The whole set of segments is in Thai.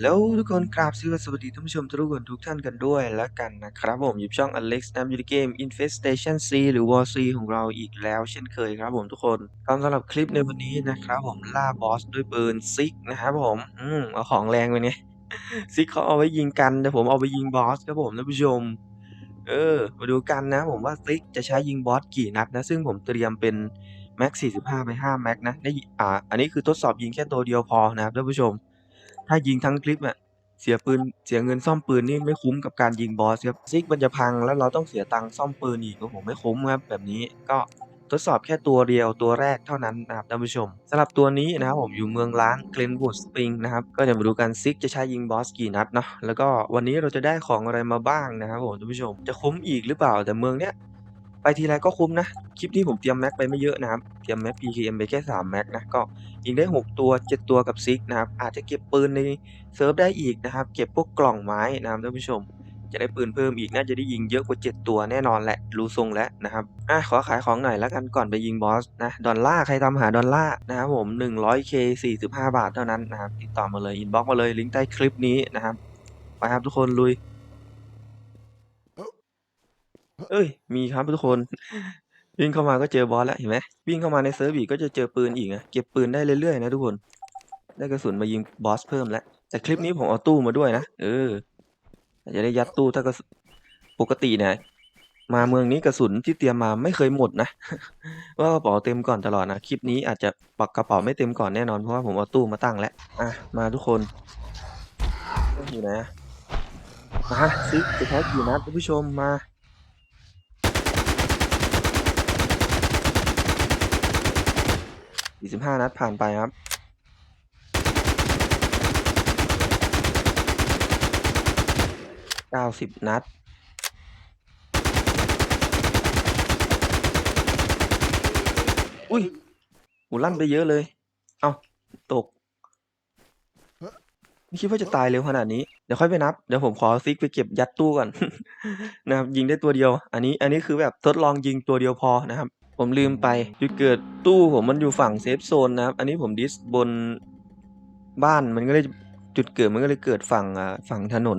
แล้วทุกคนกราบสวัสดีท่านผู้ชมทุกคนทุกท่านกันด้วยแล้วกันนะครับผมอยู่ช่อง Alex นะอยู่ในเกม Infestation C หรือ War C ของเราอีกแล้วเช่นเคยครับผมทุกคนก็สำหรับคลิปในวันนี้นะครับผมล่าบอสด้วยปืนซิกนะครับผม อืมเอาของแรงไปเนี่ยซิกเขาเอาไว้ยิงกันแต่ผมเอาไปยิงบอสครับผมท่านผู้ชม เออ มาดูกันนะ ผมว่าซิกจะใช้ยิงบอสกี่นัดนะ ซึ่งผมเตรียมเป็นแม็ก45ไป5แม็กนะได้อ่าอันนี้คือทดสอบยิงแค่ตัวเดียวพอนะครับท่านผู้ชม ถ้ายิงทั้งคลิปอะเสียปืนเสียเงินซ่อมปืนนี่ไม่คุ้มกับการยิงบอสครับซิกมันจะพังแล้วเราต้องเสียตังค์ซ่อมปืนอีกก็ผมไม่คุ้มครับแบบนี้ก็ทดสอบแค่ตัวเดียวตัวแรกเท่านั้นนะครับท่านผู้ชมสำหรับตัวนี้นะครับผมอยู่เมืองล้างเกรนวูดสปริงนะครับก็จะมาดูกันซิกจะใช้ยิงบอสกี่นัดเนาะแล้วก็วันนี้เราจะได้ของอะไรมาบ้างนะครับผมท่านผู้ชมจะคุ้มอีกหรือเปล่าแต่เมืองเนี้ย ไปทีไรก็คุ้มนะ คลิปนี้ผมเตรียมแม็กไปไม่เยอะนะครับ เตรียมแม็ก PKM ไปแค่3แม็กนะ ก็ยิงได้ 6 ตัว 7 ตัวกับซิกนะครับ อาจจะเก็บปืนในเซิร์ฟได้อีกนะครับ เก็บพวกกล่องไม้นะครับท่านผู้ชม จะได้ปืนเพิ่มอีก น่าจะได้ยิงเยอะกว่า 7 ตัวแน่นอนแหละ รู้ทรงแล้วนะครับ อะขอขายของหน่อยแล้วกันก่อนไปยิงบอสนะ ดอลลาร์ใครทำหาดอลลาร์นะครับผม 100k 45 บาทเท่านั้นนะครับ ติดต่อมาเลย อินบ็อกมาเลย ลิงก์ใต้คลิปนี้นะครับ ไปครับทุกคนลุย เอ้ย มีครับทุกคน วิ่งเข้ามาก็เจอบอสแล้วเห็นไหมวิ่งเข้ามาในเซิร์ฟอีกก็จะเจอปืนอีกอะเก็บปืนได้เรื่อยๆนะทุกคน ได้กระสุนมายิงบอสเพิ่มแล้วแต่คลิปนี้ผมเอาตู้มาด้วยนะเออจะได้ยัดตู้ถ้ากระสุนปกติเนี่ยมาเมืองนี้กระสุนที่เตรียมมาไม่เคยหมดนะว่ากระเป๋าเต็มก่อนตลอดนะคลิปนี้อาจจะปักกระเป๋าไม่เต็มก่อนแน่นอนเพราะว่าผมเอาตู้มาตั้งแล้วอะมาทุกคนอยู่ไหนะมาซิจะแท็กอยู่นะท่านผู้ชมมา สี่สิบห้านัดผ่านไปครับเก้าสิบนัด อุ้ยหูลั่นไปเยอะเลย เอาตก ไม่คิดว่าจะตายเร็วขนาดนี้ เดี๋ยวค่อยไปนับ เดี๋ยวผมขอซิกไปเก็บยัดตู้ก่อน นะครับ ยิงได้ตัวเดียว อันนี้ อันนี้คือแบบทดลองยิงตัวเดียวพอนะครับ ผมลืมไปจุดเกิดตู้ผมมันอยู่ฝั่งเซฟโซนนะครับ อันนี้ผมดิสบนบ้านมันก็เลยจุดเกิดมันก็เลยเกิดฝั่งอ่าฝั่งถนน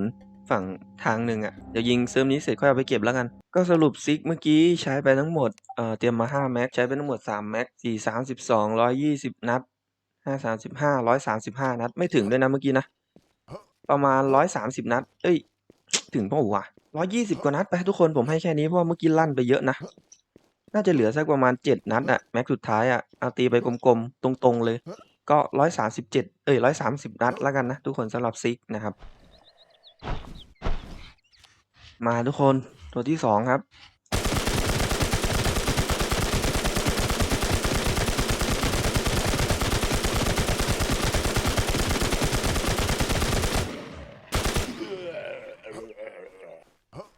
ฝั่งทางหนึ่งอะเดี๋ยวยิงเซิร์ฟนี้เสร็จค่อยเอาไปเก็บแล้วกัน ก็สรุปซิกเมื่อกี้ใช้ไปทั้งหมดเอ่อเตรียมมา5แม็กใช้ไปทั้งหมด3แม็กสี่สามสิบสองร้อยยี่สิบนัดห้าสามสิบห้าร้อยสามสิบห้านัด ไม่ถึงด้วยนะเมื่อกี้นะ ประมาณร้อยสามสิบนัด เอ้ย ถึงเปล่าวะร้อยยี่สิบกว่านัดไปทุกคนผมให้แค่นี้เพราะว่าเมื่อกี้ลั่นไปเยอะนะ น่าจะเหลือสักประมาณเจ็ดนัดอะแม็กสุดท้ายอะเอาตีไปกลมๆ ตรงๆเลย ก็ร้อยสามสิบเจ็ดเอ้ยร้อยสามสิบนัดแล้วกันนะ ทุกคนสำหรับซิกนะครับ มาทุกคนตัวที่สองครับ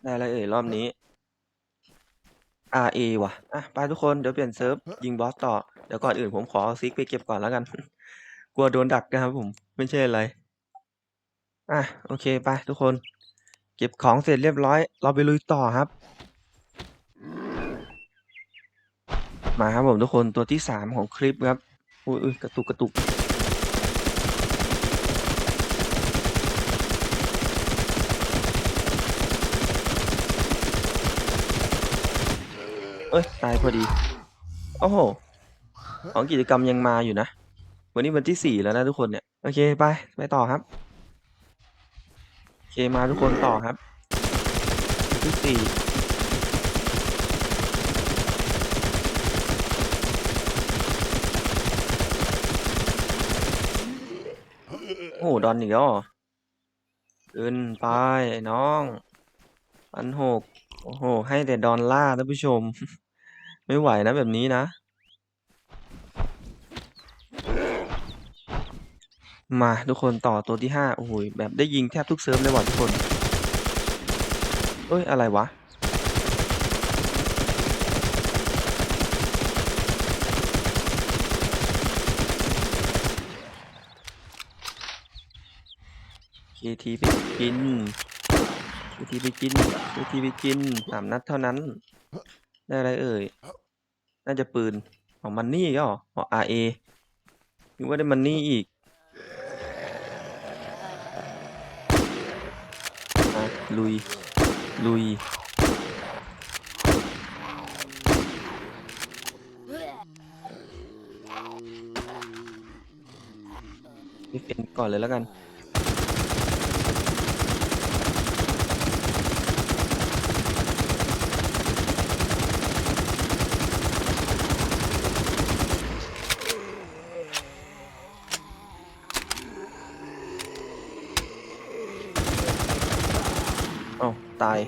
ได้อะไรเอ่ยรอบนี้ RA ว่ะ อะไปทุกคนเดี๋ยวเปลี่ยนเซิร์ฟยิงบอสต่อ เดี๋ยวก่อนอื่นผมขอเอาซิกไปเก็บก่อนแล้วกัน กลัวโดนดักนะครับผมไม่ใช่อะไร อะโอเคไปทุกคน เก็บของเสร็จเรียบร้อย เราไปลุยต่อครับ มาครับผมทุกคนตัวที่สามของคลิปครับ อุ้ยอุ้ยกระตุกกระตุก เอ้ย ตายพอดี โอ้โห ของกิจกรรมยังมาอยู่นะ วันนี้วันที่สี่แล้วนะทุกคนเนี่ย โอเค ไป ไปต่อครับ โอเค มาทุกคนต่อครับวันที่สี่โอ้โหดอนอีกแล้วเอินไปน้องพันหกโอ้โห ให้แต่ดอนล่าท่านผู้ชม ไม่ไหวนะแบบนี้นะ มาทุกคนต่อตัวที่ห้าโอ้โหแบบได้ยิงแทบทุกเซิร์ฟเลยว่ะทุกคน เอ้ย อะไรวะ KT ไปกิน KT ไปกิน KT ไปกินสามนัดเท่านั้น ได้อะไรเอ่ย น่าจะปืนของมันนี่ก็อ๋อาเอคิดว่าได้มันนี่อีกลุย ลุย นี่เป็นก่อนเลยแล้วกัน ตาย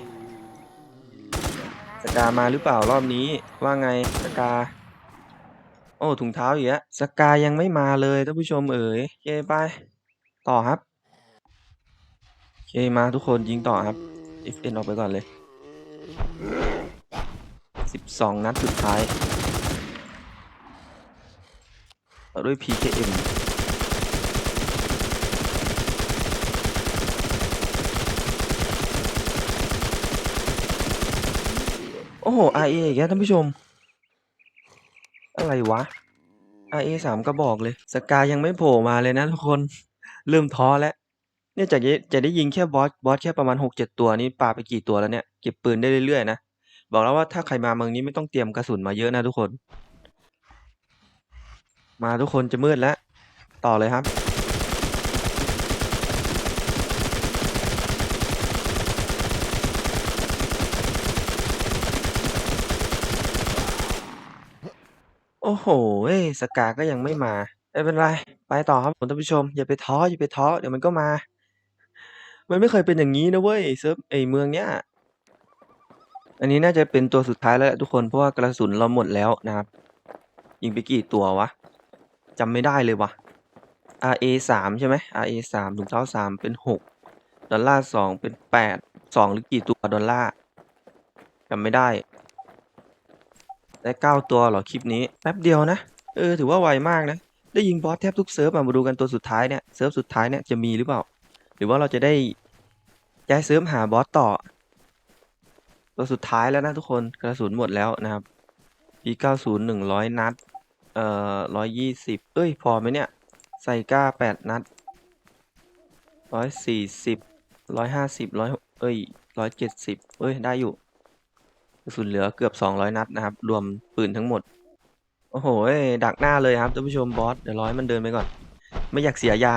สกามาหรือเปล่ารอบนี้ว่าไงสกา โอ้ถุงเท้าอีกแล้วสกายังไม่มาเลยท่านผู้ชมเอ๋ยโอเคไป ต่อครับโอเคมาทุกคนยิงต่อครับ FN ออกไปก่อนเลย 12 นัดสุดท้ายต่อด้วย PKM โอ้โห RA อีกแล้วท่านผู้ชม อะไรวะ RA สามกระบอกเลย สกายังไม่โผล่มาเลยนะทุกคน เริ่มท้อแล้ว เนี่ยจากนี้จะได้ยิงแค่บอส บอสแค่ประมาณหกเจ็ดตัวนี้ปาไปกี่ตัวแล้วเนี่ย เก็บปืนได้เรื่อยๆนะ บอกแล้วว่าถ้าใครมาเมืองนี้ไม่ต้องเตรียมกระสุนมาเยอะนะทุกคน มาทุกคนจะมืดแล้ว ต่อเลยครับ โอ้โหเอ้ยสกาก็ยังไม่มา ไม่เป็นไร ไปต่อครับผมท่านผู้ชม อย่าไปท้อ อย่าไปท้อ เดี๋ยวมันก็มา มันไม่เคยเป็นอย่างนี้นะเว้ย เซิร์ฟไอเมืองเนี้ย อันนี้น่าจะเป็นตัวสุดท้ายแล้วแหละทุกคน เพราะว่ากระสุนเราหมดแล้วนะครับ ยิงไปกี่ตัววะจำไม่ได้เลยวะ RA สามใช่ไหม RA สามถุงเท้าสามเป็นหกดอลลาร์สองเป็นแปดสองหรือกี่ตัวดอลลาร์จำไม่ได้ ได้เก้าตัวเหรอคลิปนี้แป๊บเดียวนะ เออถือว่าไวมากนะ ได้ยิงบอสแทบทุกเซิร์ฟมาดูกันตัวสุดท้ายเนี่ยเซิร์ฟสุดท้ายเนี่ยจะมีหรือเปล่า หรือว่าเราจะได้ย้ายเซิร์ฟหาบอสต่อ ตัวสุดท้ายแล้วนะทุกคนกระสุนหมดแล้วนะครับ P90 หนึ่งร้อยนัด เอ่อร้อยยี่สิบเอ้ย พอไหมเนี่ยใส่ก้าแปดนัดร้อยสี่สิบร้อยห้าสิบร้อยเอ้ยร้อยเจ็ดสิบเอ้ย ได้อยู่ กระสุนเหลือเกือบสองร้อยนัดนะครับ รวมปืนทั้งหมด โอ้โหดักหน้าเลยครับท่านผู้ชมบอสเดี๋ยวร้อยมันเดินไปก่อน ไม่อยากเสียยา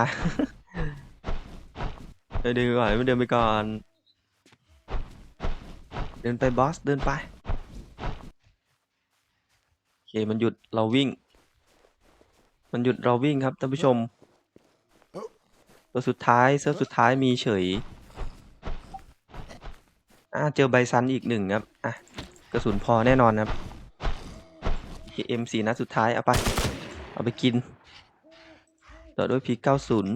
เดินไปก่อนมันเดินไปก่อน เดินไปบอสเดินไปโอเคมันหยุดเราวิ่ง มันหยุดเราวิ่งครับท่านผู้ชมตัวสุดท้ายเซิร์ฟสุดท้ายมีเฉยอ่าเจอไบซันอีกหนึ่งครับ อะ ระสุนพอแน่นอนครับ KM สี่นัดสุดท้ายเอาไป เอาไปกิน ต่อด้วย P90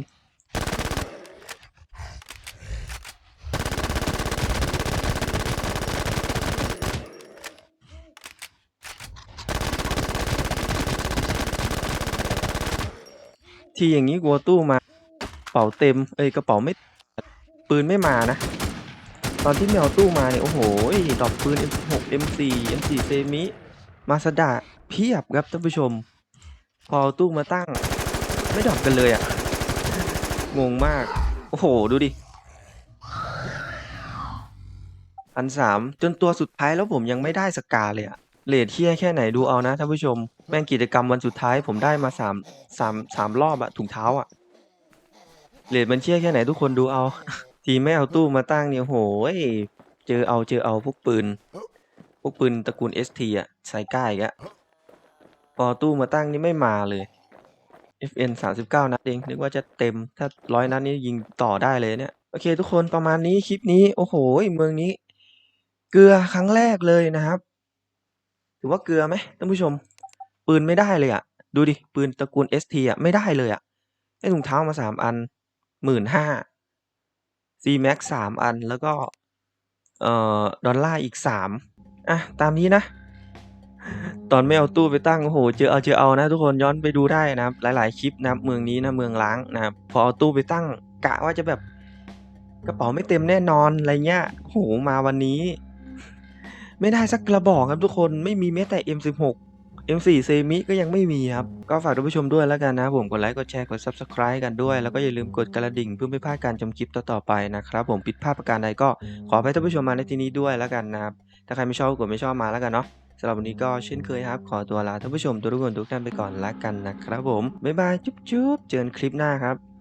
ทีอย่างนี้กัวตู้มาเป๋าเต็ม เอ้ยกระเป๋าไม่ปืนไม่มานะ ตอนที่ไม่เอาตู้มาเนี่ยโอ้โหดอกปืน M16 M4 M4 เซมิมาสดาเพียบครับท่านผู้ชม พอตู้มาตั้ง ไม่ดรอกกันเลยอะ่ะ งงมาก โอ้โห ดูดิพันสามจนตัวสุดท้ายแล้วผมยังไม่ได้สกาเลยอะเลทเที่ยแค่ไหนดูเอานะท่านผู้ชม แม่งกิจกรรมวันสุดท้ายผมได้มาสามสามสามรอบอะถุงเท้าอะเลทมันเที่ยแค่ไหนทุกคนดูเอา ทีไม่เอาตู้มาตั้งเนี่ยโหยเจอเอาเจอเอาพวกปืน พวกปืนตระกูล ST อะใส่ก้าอีกอะพอตู้มาตั้งนี่ไม่มาเลย FN สามสิบเก้านัดเอง นึกว่าจะเต็ม ถ้าร้อยนัดนี่ยิงต่อได้เลยเนี่ย โอเคทุกคนประมาณนี้คลิปนี้ โอ้โห เมืองนี้ เกลือครั้งแรกเลยนะครับ ถือว่าเกลือไหมท่านผู้ชม ปืนไม่ได้เลยอะ ดูดิ ปืนตระกูล ST อะ ไม่ได้เลยอะได้ถุงเท้ามาสามอันหมื่นห้า C Max สามอันแล้วก็ เอ่อ ดอลลาร์อีกสาม อะตามนี้นะ ตอนไม่เอาตู้ไปตั้งโอ้โหเจอเอาเจอเอานะ ทุกคนย้อนไปดูได้นะครับ หลาย ๆ คลิปนะเมืองนี้นะเมืองล้างนะครับพอเอาตู้ไปตั้งกะว่าจะแบบกระเป๋าไม่เต็มแน่นอนอะไรเงี้ยโหมาวันนี้ ไม่ได้สักกระบอกครับทุกคนไม่มีแม้แต่ M16 M4 เซมิก็ยังไม่มีครับ ก็ฝากท่านผู้ชมด้วยแล้วกันนะผมกดไลค์กดแชร์กด Subscribe กันด้วย แล้วก็อย่าลืมกดกระดิ่งเพื่อไม่พลาดการชมคลิปต่อๆไปนะครับ ผมผิดพลาดประการใดก็ขออภัยท่านผู้ชมมาในที่นี้ด้วยแล้วกันนะครับ ถ้าใครไม่ชอบก็กดไม่ชอบมาแล้วกันเนาะสำหรับวันนี้ก็เช่นเคยครับ ขอตัวลาท่านผู้ชมทุกคนทุกท่านไปก่อนแล้วกันนะครับผม บ๊ายบาย จุ๊บๆ เจอกันคลิปหน้าครับ